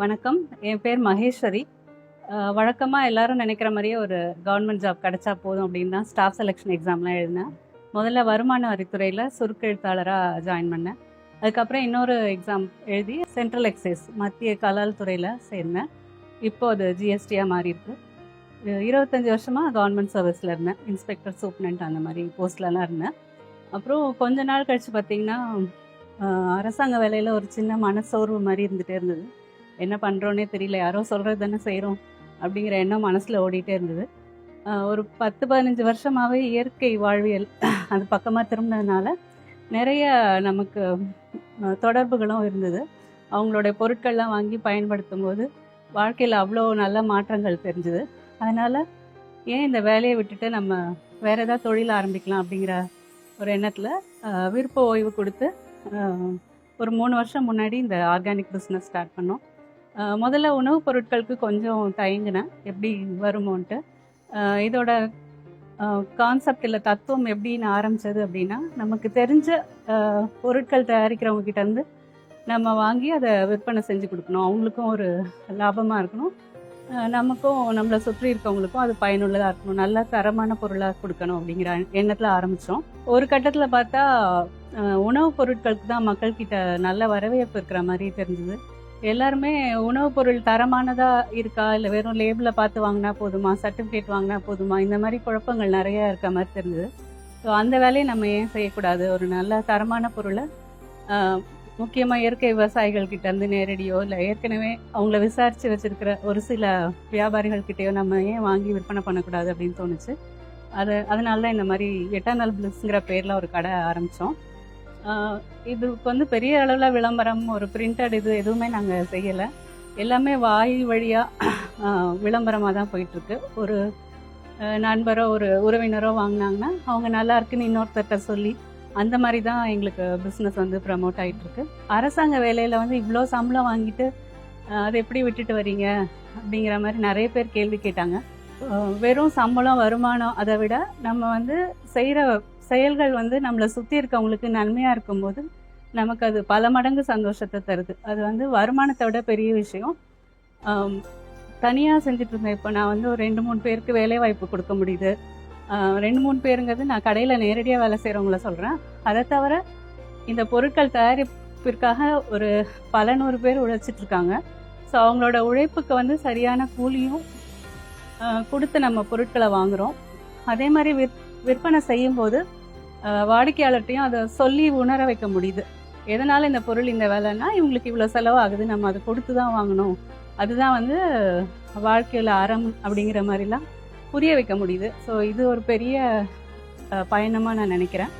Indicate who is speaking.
Speaker 1: வணக்கம். என் பேர் மகேஸ்வரி. வழக்கமாக எல்லாரும் நினைக்கிற மாதிரியே ஒரு கவர்மெண்ட் ஜாப் கிடைச்சா போதும் அப்படின்னு தான் ஸ்டாஃப் செலெக்ஷன் எக்ஸாம்லாம் எழுதினேன். முதல்ல வருமான வரித்துறையில் சுருக்கெழுத்தாளராக ஜாயின் பண்ணேன். அதுக்கப்புறம் இன்னொரு எக்ஸாம் எழுதி சென்ட்ரல் எக்ஸைஸ் மத்திய கலால் துறையில் சேர்ந்தேன். இப்போ அது ஜிஎஸ்டியாக மாறி இருக்கு. இருபத்தஞ்சி வருஷமாக கவர்மெண்ட் சர்வீஸில் இருந்தேன். இன்ஸ்பெக்டர் சூப்னண்ட் அந்த மாதிரி போஸ்ட்லலாம் இருந்தேன். அப்புறம் கொஞ்ச நாள் கழித்து பார்த்தீங்கன்னா அரசாங்க வேலையில் ஒரு சின்ன மனசோர்வு மாதிரி இருந்துகிட்டே இருந்தது. என்ன பண்ணுறோன்னே தெரியல யாரோ சொல்கிறது தானே செய்கிறோம் அப்படிங்கிற எண்ணம் மனசில் ஓடிட்டே இருந்தது. ஒரு பத்து பதினஞ்சு வருஷமாகவே இயற்கை வாழ்வியல் அது பக்கமாக திரும்பினதுனால நிறைய நமக்கு தொடர்புகளும் இருந்தது. அவங்களுடைய பொருட்கள்லாம் வாங்கி பயன்படுத்தும் போது வாழ்க்கையில் அவ்வளோ நல்ல மாற்றங்கள் தெரிஞ்சுது. அதனால் ஏன் இந்த வேலையை விட்டுட்டு நம்ம வேறு ஏதாவது தொழில் ஆரம்பிக்கலாம் அப்படிங்கிற ஒரு எண்ணத்தில் விருப்ப ஓய்வு கொடுத்து ஒரு மூணு வருஷம் முன்னாடி இந்த ஆர்கானிக் பிஸ்னஸ் ஸ்டார்ட் பண்ணோம். முதல்ல உணவுப் பொருட்களுக்கு கொஞ்சம் தயங்கினேன். எப்படி வருமோன்ட்டு. இதோட கான்செப்ட் இல்லை தத்துவம் எப்படின்னு ஆரம்பிச்சது அப்படின்னா நமக்கு தெரிஞ்ச பொருட்கள் தயாரிக்கிறவங்க கிட்டேருந்து நம்ம வாங்கி அதை விற்பனை செஞ்சு கொடுக்கணும். அவங்களுக்கும் ஒரு லாபமாக இருக்கணும். நமக்கும் நம்மளை சுற்றி இருக்கவங்களுக்கும் அது பயனுள்ளதாக இருக்கணும். நல்ல தரமான பொருளாக கொடுக்கணும் அப்படிங்கிற எண்ணத்தில் ஆரம்பித்தோம் ஒரு கட்டத்தில் பார்த்தா உணவுப் பொருட்களுக்கு தான் மக்கள்கிட்ட நல்ல வரவேற்பு இருக்கிற மாதிரி தெரிஞ்சுது. எல்லாருமே உணவுப் பொருள் தரமானதாக இருக்கா? இல்லை வெறும் லேபிளை பார்த்து வாங்கினா போதுமா? சர்டிஃபிகேட் வாங்கினா போதுமா? இந்த மாதிரி குழப்பங்கள் நிறைய இருக்க மாதிரி தெரிஞ்சது. ஸோ அந்த வேலையை நம்ம ஏன் செய்யக்கூடாது? ஒரு நல்ல தரமான பொருளை முக்கியமாக இயற்கை விவசாயிகள் கிட்டேருந்து நேரடியோ இல்லை ஏற்கனவே அவங்கள விசாரித்து வச்சுருக்கிற ஒரு சில வியாபாரிகள் கிட்டேயோ நம்ம ஏன் வாங்கி விற்பனை பண்ணக்கூடாது அப்படின்னு தோணுச்சு. அது அதனால தான் இந்த மாதிரி எட்டர்னல் பிளஸ்ங்கிற பேரில் ஒரு கடை ஆரம்பித்தோம் இதுக்கு வந்து பெரிய அளவில் விளம்பரம் ஒரு பிரிண்டட் இது எதுவுமே நாங்கள் செய்யலை. எல்லாமே வாய் வழியாக விளம்பரமாக தான் போயிட்டுருக்கு. ஒரு நண்பரோ ஒரு உறவினரோ வாங்கினாங்கன்னா அவங்க நல்லா இருக்குன்னு இன்னொருத்தர்கிட்ட சொல்லி அந்த மாதிரி தான் எங்களுக்கு பிஸ்னஸ் வந்து ப்ரமோட் ஆகிட்டுருக்கு அரசாங்க வேலையில் வந்து இவ்வளோ சம்பளம் வாங்கிட்டு அதை எப்படி விட்டுட்டு வரீங்க? அப்படிங்கிற மாதிரி நிறைய பேர் கேள்வி கேட்டாங்க. வெறும் சம்பளம் வருமானம் அதை விட நம்ம வந்து செய்கிற செயல்கள் வந்து நம்மளை சுற்றி இருக்கவங்களுக்கு நன்மையாக இருக்கும்போது நமக்கு அது பல மடங்கு சந்தோஷத்தை தருது. அது வந்து வருமானத்தை விட பெரிய விஷயம். தனியாக செஞ்சுட்டு இருந்தேன். இப்போ நான் வந்து ஒரு ரெண்டு மூணு பேருக்கு வேலை வாய்ப்பு கொடுக்க முடியுது. ரெண்டு மூணு பேருங்கிறது நான் கடையில் நேரடியாக வேலை செய்கிறவங்கள சொல்கிறேன் அதை தவிர இந்த பொருட்கள் தயாரிப்பிற்காக ஒரு பல நூறு பேர் உழைச்சிட்ருக்காங்க ஸோ அவங்களோட உழைப்புக்கு வந்து சரியான கூலியும் கொடுத்து நம்ம பொருட்களை வாங்குகிறோம் அதே மாதிரி விற் விற்பனை செய்யும்போது வாடிக்கையாளர்கிட்டையும் அதை சொல்லி உணர வைக்க முடியுது. எதனால் இந்த பொருள் இந்த வேலைன்னா இவங்களுக்கு இவ்வளோ செலவாகுது நம்ம அதை கொடுத்து தான் வாங்கணும். அதுதான் வந்து வாழ்க்கையில் அறம் அப்படிங்கிற மாதிரிலாம் புரிய வைக்க முடியுது. ஸோ இது ஒரு பெரிய பயணமாக நான் நினைக்கிறேன்.